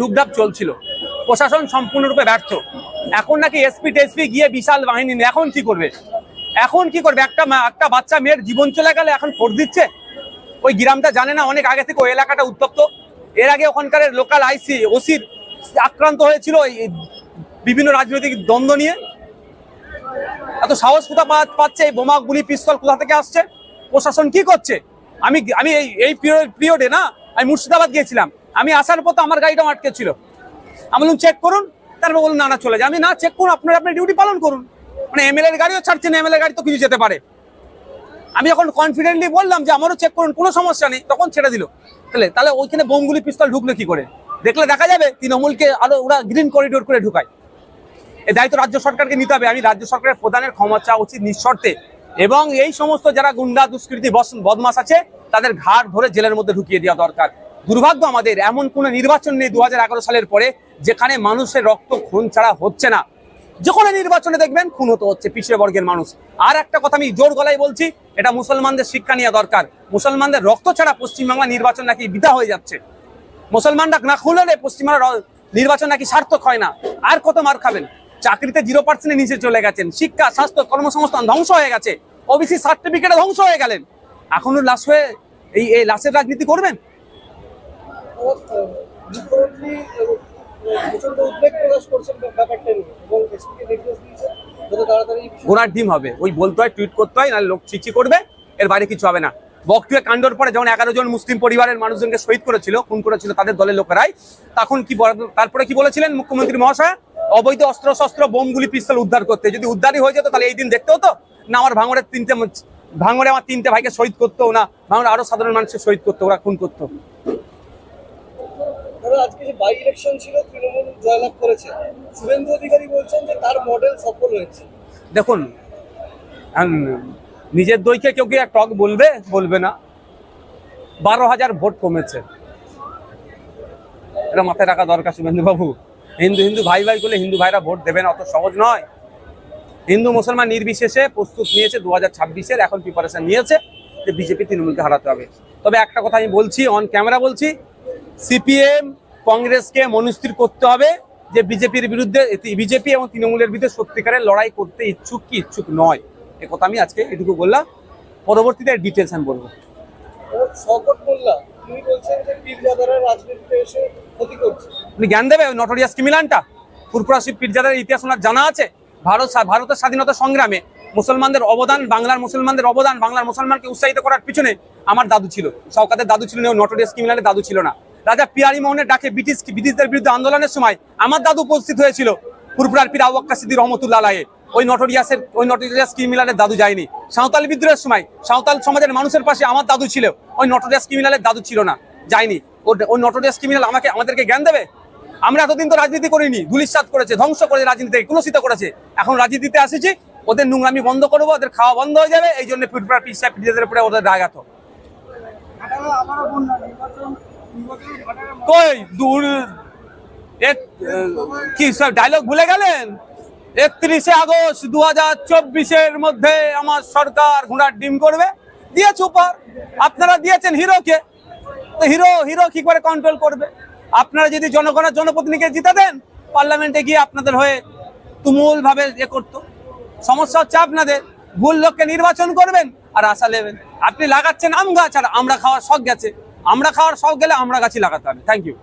ঢুকঢাপ চলছিল। প্রশাসন সম্পূর্ণরূপে ব্যর্থ। এখন নাকি এসপি টেসপি গিয়ে বিশাল বাহিনী এখন কি করবে? এখন কি করবে? একটা একটা বাচ্চা মেয়ের জীবন চলে গেলে এখন ভোট দিচ্ছে? ওই গ্রামটা জানে না, অনেক আগে থেকে ওই এলাকাটা উত্তপ্ত। এর আগে ওখানকার লোকাল আইসি ওসির আক্রান্ত হয়েছিল বিভিন্ন রাজনৈতিক দ্বন্দ্ব নিয়ে। এত সাহস কোথা পাচ্ছে? এই বোমা গুলি, পিস্তল কোথা থেকে আসছে? প্রশাসন কি করছে? আমি আমি এই এই পিরিয়ডে না, আমি মুর্শিদাবাদ গিয়েছিলাম। আমি আসার তো আমার গাড়িটাও আটকে ছিল। আমি বললাম, চেক করুন। তারপর বলুন না না, চলে যায় আমি না, চেক করুন, আপনারা, আপনার ডিউটি পালন করুন। মানে এমএলএ এর গাড়িও ছাড়ছেন এমএলএ গাড়ি তো কিছু যেতে পারে। আমি যখন কনফিডেন্টলি বললাম যে, আমারও চেক করুন, কোনো সমস্যা নেই, তখন ছেড়ে দিল। তাহলে তাহলে ওইখানে বোমগুলি পিস্তল ঢুকলো কি করে? দেখলে দেখা যাবে তৃণমূলকে আরও ওরা গ্রিন করিডোর করে ঢুকায়। এই দায়িত্ব রাজ্য সরকারকে নিতে হবে। আমি রাজ্য সরকারের প্রধানের ক্ষমা চাওয়া উচিত নিঃশর্তে। এবং এই সমস্ত যারা গুন্ডা, দুষ্কৃতি বদমাস আছে, তাদের ঘাট ধরে জেলের মধ্যে ঢুকিয়ে দেওয়া দরকার। দুর্ভাগ্য আমাদের, এমন কোনো নির্বাচন নেই দু হাজার এগারো সালের পরে যেখানে মানুষের রক্ত খুন ছাড়া হচ্ছে না। যে কোনো নির্বাচনে দেখবেন খুন হতে হচ্ছে, পিছিয়ে বর্গের মানুষ। আর একটা কথা আমি জোর গলায় বলছি, এটা মুসলমানদের শিক্ষা নেওয়া দরকার। মুসলমানদের রক্ত ছাড়া পশ্চিমবাংলা নির্বাচন নাকি বিধা হয়ে যাচ্ছে। মুসলমানরা না খুললে পশ্চিমবাংলা নির্বাচন নাকি সার্থক হয় না। আর কত মার খাবেন? চাকরিতে জিরো পার্সেন্টের নিচে চলে গেছেন। শিক্ষা, স্বাস্থ্য, কর্মসংস্থান ধ্বংস হয়ে গেছে। ওবিসি সার্টিফিকেটে ধ্বংস হয়ে গেলেন। এখনও লাশ হয়ে এই লাশের রাজনীতি করবেন? ঘোড়ার ডিম হবে। ওই বলতে হয়, টুইট করতে হয় লোক চিচি করবে, এর বাইরে কিছু হবে না। কাণ্ডর পরে যখন এগারো জন মুসলিম পরিবারের মানুষজনকে শহীদ করেছিল, খুন করেছিল তাদের দলের লোকেরাই, তখন কি তারপরে কি বলেছিলেন মুখ্যমন্ত্রী মহাশয়? অবৈধ অস্ত্র শস্ত্র বোমগুলি পিস্তল উদ্ধার করতে। যদি উদ্ধারই হয়ে যেত, তাহলে এই দিন দেখতে হতো? না, আমার ভাঙড়ের তিনটে ভাঙড়ে আমার তিনটে ভাইকে শহীদ করতো না, ভাঙড়ে আরও সাধারণ মানুষকে শহীদ করতো, ওরা খুন করতো। বাই ইলেকশন ছিল, তৃণমূল জয়লাভ করেছে। শুভেন্দু অধিকারী বলছেন যে তার মডেল সফল হয়েছে। দেখুন নিজের দইকে কেউ কি টক বলবে? বলবে না। বারো হাজার ভোট কমেছে। এটা মাথায় রাখা দরকার শুভেন্দু বাবু হিন্দু হিন্দু ভাই ভাই বলে হিন্দু ভাইরা ভোট দেবে না অত সহজ নয়। হিন্দু মুসলমান নির্বিশেষে প্রস্তুত নিয়েছে দু হাজার ছাব্বিশের, এখন প্রিপারেশন নিয়েছে যে বিজেপি তৃণমূলকে হারাতে হবে। তবে একটা কথা আমি বলছি অন ক্যামেরা বলছি সিপিএম কংগ্রেসকে মনস্থির করতে হবে যে বিজেপির বিরুদ্ধে বিজেপি এবং তৃণমূলের বিরুদ্ধে সত্যিকারের লড়াই করতে ইচ্ছুক কি ইচ্ছুক নয়। এ কথা আমি আজকে এটুকু বললাম। পরবর্তীতে ডিটেলস আমি বলব। আপনি জ্ঞান দেবে নটোরিয়াস শিব পীরজাদের ইতিহাস ওনার জানা আছে। ভারত ভারতের স্বাধীনতা সংগ্রামে মুসলমানদের অবদান বাংলার মুসলমানদের অবদান বাংলার মুসলমানকে উৎসাহিত করার পিছনে আমার দাদু ছিল। সরকারের দাদু ছিল না নটোরিয়াস ক্রিমিনালের দাদু ছিল না। রাজা পিয়ারি মোহনের ডাকে ব্রিটিশ ব্রিটিশদের বিরুদ্ধে আন্দোলনের সময় আমার দাদু উপস্থিত হয়েছিল পুরপুরার পীর আওয়াক্কা সিদ্দি রহমতুল্লাহ ওই নটোরিয়াসের ওই নটোরিয়াস ক্রিমিনালের দাদু যায়নি। সাঁওতাল বিদ্রোহের সময় সাঁওতাল সমাজের মানুষের পাশে আমার দাদু ছিল। ওই নটোরিয়াস ক্রিমিনালের দাদু ছিল না, যায়নি। ওই নটোরিয়াস ক্রিমিনাল আমাকে আমাদেরকে জ্ঞান দেবে? আমরা এতদিন তো রাজনীতি করিনি ধুলিসাত করেছে, ধ্বংস করেছে রাজনীতিকে কুলসিত করেছে। এখন রাজনীতিতে আসেছি, ওদের নোংরামি বন্ধ করব, ওদের খাওয়া বন্ধ হয়ে যাবে, এই জন্য পিঠেদের উপরে ওদের রাগাত কই? দূর। কি সব ডায়লগ ভুলে গেলেন? একত্রিশে আগস্ট দু হাজার চব্বিশের মধ্যে আমার সরকার ঘোড়ার ডিম করবে। দিয়েছে উপহার। আপনারা দিয়েছেন হিরোকে। তো হিরো হিরো কি করে কন্ট্রোল করবে? আপনারা যদি জনগণের জনপ্রতিনিধিকে জিতে দেন পার্লামেন্টে গিয়ে আপনাদের হয়ে তুমুল ভাবে এ করতো। সমস্যা হচ্ছে আপনাদের। ভুল লোককে নির্বাচন করবেন আর আশা নেবেন। আপনি লাগাচ্ছেন আম গাছ আর আমরা খাওয়ার শখ গেছে। আমরা খাওয়ার শখ গেলে আমরা গাছই লাগাতে হবে। Thank you